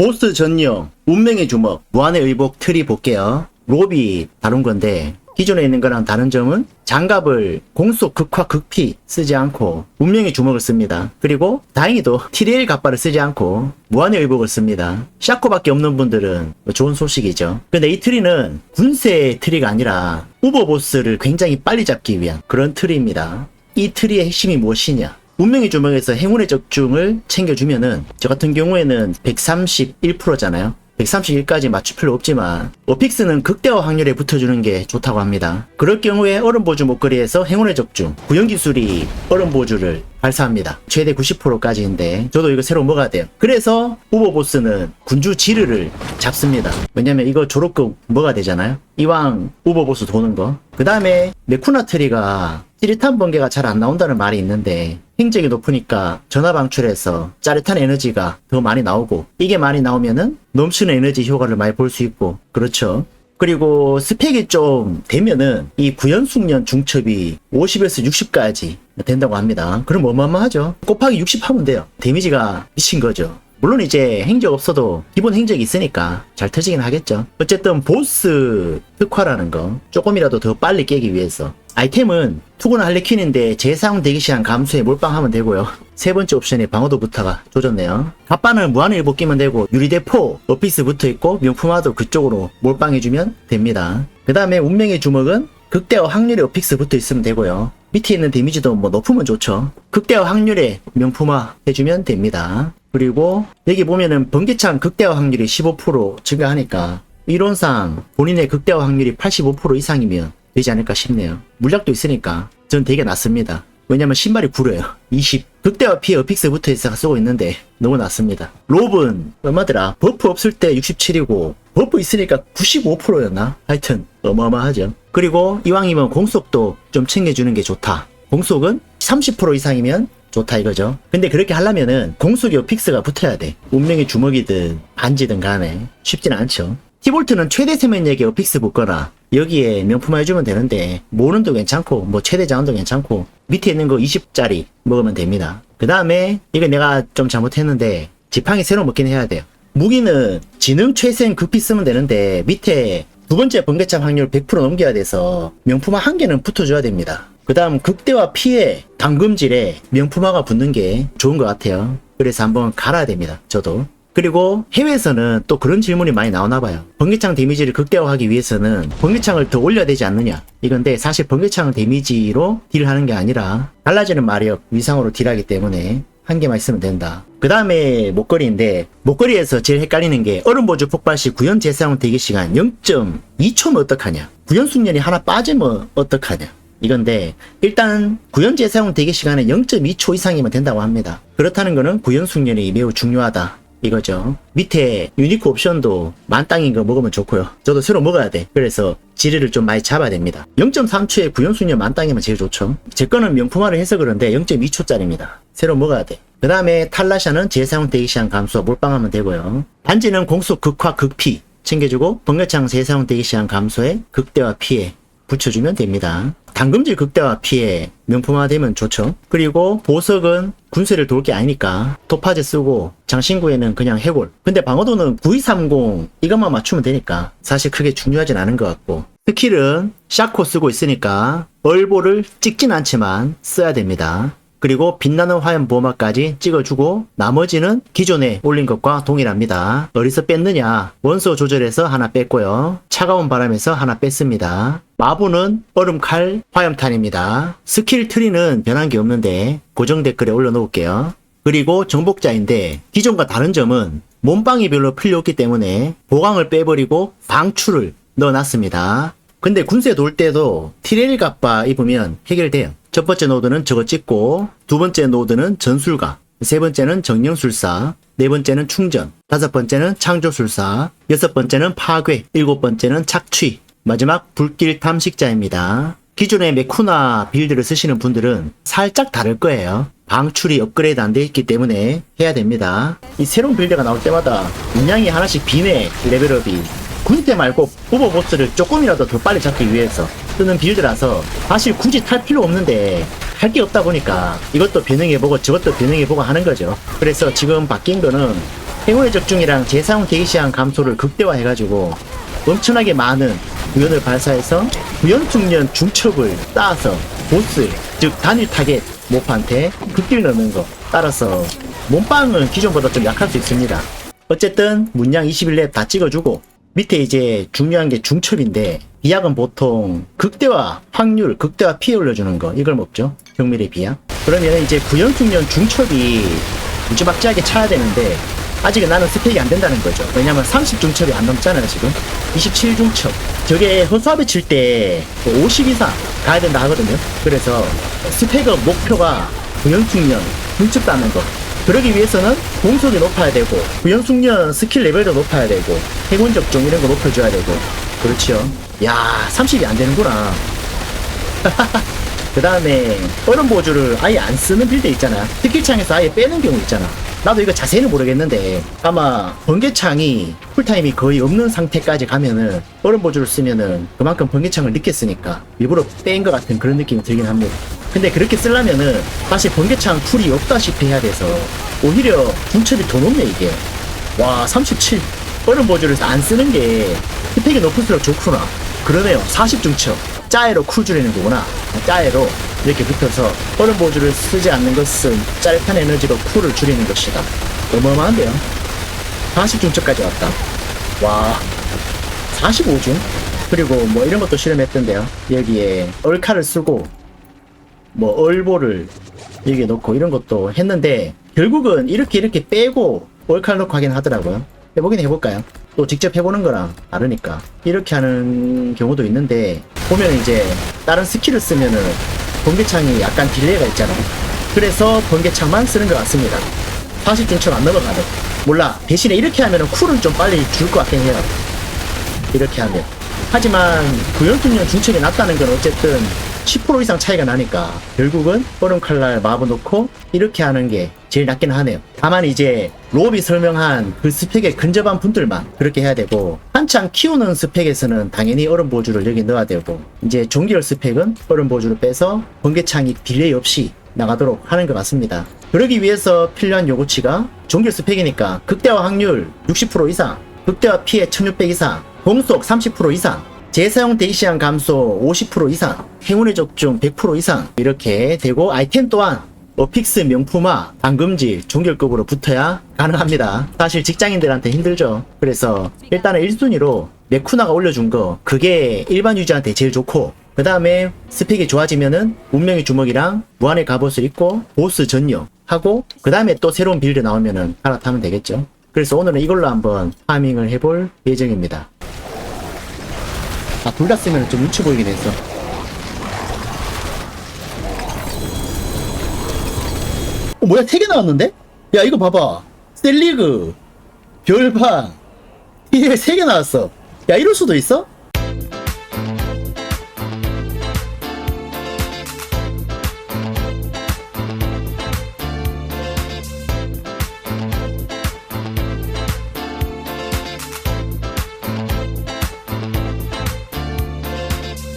보스 전용 운명의 주먹 무한의 의복 트리 볼게요. 롭이 다른 건데 기존에 있는 거랑 다른 점은 장갑을 공속 극화 극피 쓰지 않고 운명의 주먹을 씁니다. 그리고 다행히도 TDL 갑바를 쓰지 않고 무한의 의복을 씁니다. 샤코밖에 없는 분들은 좋은 소식이죠. 근데 이 트리는 군세 트리가 아니라 우버보스를 굉장히 빨리 잡기 위한 그런 트리입니다. 이 트리의 핵심이 무엇이냐? 운명의 주먹에서 행운의 적중을 챙겨주면은 저 같은 경우에는 131%잖아요. 131까지 맞출 필요 없지만 어픽스는 극대화 확률에 붙어주는 게 좋다고 합니다. 그럴 경우에 얼음보주 목걸이에서 행운의 적중, 구형기술이 얼음보주를 발사합니다. 최대 90%까지인데 저도 이거 새로 먹어야 돼요. 그래서 우버 보스는 군주 지르를 잡습니다. 왜냐면 이거 졸업금 먹어야 되잖아요. 이왕 우버 보스 도는 거. 그 다음에 메쿠나 트리가 찌릿한 번개가 잘 안 나온다는 말이 있는데 행적이 높으니까 전화 방출해서 짜릿한 에너지가 더 많이 나오고 이게 많이 나오면은 넘치는 에너지 효과를 많이 볼 수 있고 그렇죠. 그리고 스펙이 좀 되면은 이 구연숙련 중첩이 50에서 60까지 된다고 합니다. 그럼 어마어마하죠. 곱하기 60 하면 돼요. 데미지가 미친 거죠. 물론 이제 행적 없어도 기본 행적이 있으니까 잘 터지긴 하겠죠. 어쨌든 보스 특화라는 거 조금이라도 더 빨리 깨기 위해서 아이템은 투구나 할리퀸인데 재사용 대기 시간 감소에 몰빵하면 되고요. 세 번째 옵션에 방어도 부타가 조졌네요. 갑바는 무한일복 끼면 되고 유리대포, 어피스 붙어있고 명품화도 그쪽으로 몰빵해주면 됩니다. 그 다음에 운명의 주먹은 극대화 확률에 어픽스 붙어있으면 되고요. 밑에 있는 데미지도 뭐 높으면 좋죠. 극대화 확률에 명품화 해주면 됩니다. 그리고 여기 보면은 번개창 극대화 확률이 15% 증가하니까 이론상 본인의 극대화 확률이 85% 이상이면 되지 않을까 싶네요. 물약도 있으니까 전 되게 낫습니다. 왜냐면 신발이 구려요. 20. 극대화 피해 어픽스 붙어 있어서 쓰고 있는데 너무 낫습니다. 롭은 얼마더라? 버프 없을 때 67이고 버프 있으니까 95%였나? 하여튼 어마어마하죠. 그리고 이왕이면 공속도 좀 챙겨주는 게 좋다. 공속은 30% 이상이면 좋다 이거죠. 근데 그렇게 하려면은 공속이 어픽스가 붙어야 돼. 운명의 주먹이든 반지든 간에 쉽진 않죠. 티볼트는 최대 세면력에 어픽스 붙거나 여기에 명품 해주면 되는데 모는도 괜찮고 뭐 최대 자원도 괜찮고 밑에 있는 거 20짜리 먹으면 됩니다. 그 다음에 이거 내가 좀 잘못했는데 지팡이 새로 먹긴 해야 돼요. 무기는 지능 최생 급히 쓰면 되는데 밑에 두 번째 번개창 확률 100% 넘겨야 돼서 명품화 한 개는 붙어줘야 됩니다. 그 다음 극대화 피해 당금질에 명품화가 붙는 게 좋은 것 같아요. 그래서 한번 갈아야 됩니다. 저도. 그리고 해외에서는 또 그런 질문이 많이 나오나 봐요. 번개창 데미지를 극대화하기 위해서는 번개창을 더 올려야 되지 않느냐. 이건데 사실 번개창 데미지로 딜하는 게 아니라 달라지는 마력 위상으로 딜하기 때문에 한 개만 있으면 된다. 그 다음에 목걸이인데 목걸이에서 제일 헷갈리는 게 얼음 보조 폭발 시 구현 재사용 대기 시간 0.2초면 어떡하냐. 구현 숙련이 하나 빠지면 어떡하냐. 이건데 일단 구현 재사용 대기 시간은 0.2초 이상이면 된다고 합니다. 그렇다는 거는 구현 숙련이 매우 중요하다. 이거죠. 밑에 유니크 옵션도 만땅인 거 먹으면 좋고요. 저도 새로 먹어야 돼. 그래서 지리를 좀 많이 잡아야 됩니다. 0.3초에 구현수년 만땅이면 제일 좋죠. 제 거는 명품화를 해서 그런데 0.2초짜리입니다. 새로 먹어야 돼. 그 다음에 탈라샤는 재사용 대기 시간 감소 몰빵하면 되고요. 반지는 공속 극화 극피 챙겨주고 번개창 재사용 대기 시간 감소에 극대화 피해 붙여주면 됩니다. 당금질 극대화 피해 명품화 되면 좋죠. 그리고 보석은 군세를 돌 게 아니니까 토파제 쓰고 장신구에는 그냥 해골. 근데 방어도는 9230 이것만 맞추면 되니까 사실 크게 중요하진 않은 것 같고 스킬은 샤코 쓰고 있으니까 얼보를 찍진 않지만 써야 됩니다. 그리고 빛나는 화염 보호막까지 찍어주고 나머지는 기존에 올린 것과 동일합니다. 어디서 뺐느냐? 원소 조절해서 하나 뺐고요. 차가운 바람에서 하나 뺐습니다. 마부는 얼음칼 화염탄입니다. 스킬 트리는 변한 게 없는데 고정 댓글에 올려놓을게요. 그리고 정복자인데 기존과 다른 점은 몸빵이 별로 필요 없기 때문에 보강을 빼버리고 방출을 넣어놨습니다. 근데 군세 돌 때도 티레일 갑바 입으면 해결돼요. 첫 번째 노드는 저거 찍고 두 번째 노드는 전술가 세 번째는 정령술사 네 번째는 충전 다섯 번째는 창조술사 여섯 번째는 파괴 일곱 번째는 착취 마지막 불길 탐식자입니다. 기존의 메쿠나 빌드를 쓰시는 분들은 살짝 다를 거예요. 방출이 업그레이드 안 돼 있기 때문에 해야 됩니다. 이 새로운 빌드가 나올 때마다 문양이 하나씩 비네 레벨업이 군대 말고 오버보스를 조금이라도 더 빨리 잡기 위해서 쓰는 빌드라서 사실 굳이 탈 필요 없는데 할 게 없다 보니까 이것도 변형해보고 저것도 변형해보고 하는 거죠. 그래서 지금 바뀐 거는 행운의 적중이랑 재사용 대기시한 감소를 극대화해가지고 엄청나게 많은 구연을 발사해서 구연 중년 중첩을 쌓아서 보스 즉 단일 타겟 모프한테 극딜 넣는 거 따라서 몸빵은 기존보다 좀 약할 수 있습니다 어쨌든 문양 21렙 다 찍어주고 밑에 이제 중요한 게 중첩인데 비약은 보통 극대화 확률 극대화 피해 올려주는 거 이걸 먹죠 경밀의 비약 그러면 이제 구연 중년 중첩이 무지막지하게 차야 되는데 아직은 나는 스펙이 안 된다는 거죠. 왜냐면 30 중첩이 안 넘잖아요, 지금. 27 중첩. 저게 허수아비 칠 때 50 이상 가야 된다 하거든요. 그래서 스펙의 목표가 구연숙련, 중첩 따는 거. 그러기 위해서는 공속이 높아야 되고, 구연숙련 스킬 레벨도 높아야 되고, 행운 적중 이런 거 높여줘야 되고. 그렇죠. 야, 30이 안 되는구나. 그 다음에 얼음 보조를 아예 안 쓰는 빌드 있잖아 스킬창에서 아예 빼는 경우 있잖아 나도 이거 자세히는 모르겠는데 아마 번개창이 쿨타임이 거의 없는 상태까지 가면은 얼음 보조를 쓰면은 그만큼 번개창을 늦겠으니까 일부러 뺀 것 같은 그런 느낌이 들긴 합니다. 근데 그렇게 쓰려면은 사실 번개창 쿨이 없다시피 해야 돼서 오히려 중첩이 더 높네 이게. 와 37 얼음 보조를 안 쓰는 게 스펙이 높을수록 좋구나. 그러네요. 40 중첩. 짜에로 쿨 줄이는 거구나. 짜에로 이렇게 붙어서 얼음 보조를 쓰지 않는 것은 짧은 에너지로 쿨을 줄이는 것이다. 어마어마한데요. 40중첩까지 왔다. 와 45중? 그리고 뭐 이런 것도 실험했던데요. 여기에 얼칼을 쓰고 뭐 얼보를 여기에 넣고 이런 것도 했는데 결국은 이렇게 이렇게 빼고 얼칼 넣고 하긴 하더라고요. 해보긴 해볼까요? 또 직접 해보는 거랑 다르니까. 이렇게 하는 경우도 있는데 보면 이제 다른 스킬을 쓰면은 번개창이 약간 딜레이가 있잖아. 그래서 번개창만 쓰는 것 같습니다. 40중처럼 안 넘어가는 몰라. 대신에 이렇게 하면은 쿨은 좀 빨리 줄 것 같긴 해요. 이렇게 하면. 하지만 구연투년 중첩이 낮다는 건 어쨌든 10% 이상 차이가 나니까 결국은 얼음 칼날 마법 놓고 이렇게 하는 게 제일 낫긴 하네요. 다만 이제 로비 설명한 그 스펙에 근접한 분들만 그렇게 해야 되고 한창 키우는 스펙에서는 당연히 얼음 보조를 여기 넣어야 되고 이제 종기열 스펙은 얼음 보조를 빼서 번개창이 딜레이 없이 나가도록 하는 것 같습니다. 그러기 위해서 필요한 요구치가 종기열 스펙이니까 극대화 확률 60% 이상, 극대화 피해 1600 이상, 공속 30% 이상, 재사용 대기시간 감소 50% 이상, 행운의 적중 100% 이상 이렇게 되고 아이템 또한 어픽스 명품화, 당금질, 종결급으로 붙어야 가능합니다. 사실 직장인들한테 힘들죠. 그래서 일단은 1순위로 메쿠나가 올려준 거 그게 일반 유저한테 제일 좋고 그 다음에 스펙이 좋아지면은 운명의 주먹이랑 무한의 갑옷을 입고 보스 전용 하고 그 다음에 또 새로운 빌드 나오면은 갈아타면 되겠죠. 그래서 오늘은 이걸로 한번 파밍을 해볼 예정입니다. 아, 둘 다 쓰면 좀 눈치 보이긴 했어. 어, 뭐야, 세 개 나왔는데? 야, 이거 봐봐. 셀리그, 별판, TL 세개 나왔어. 야, 이럴 수도 있어?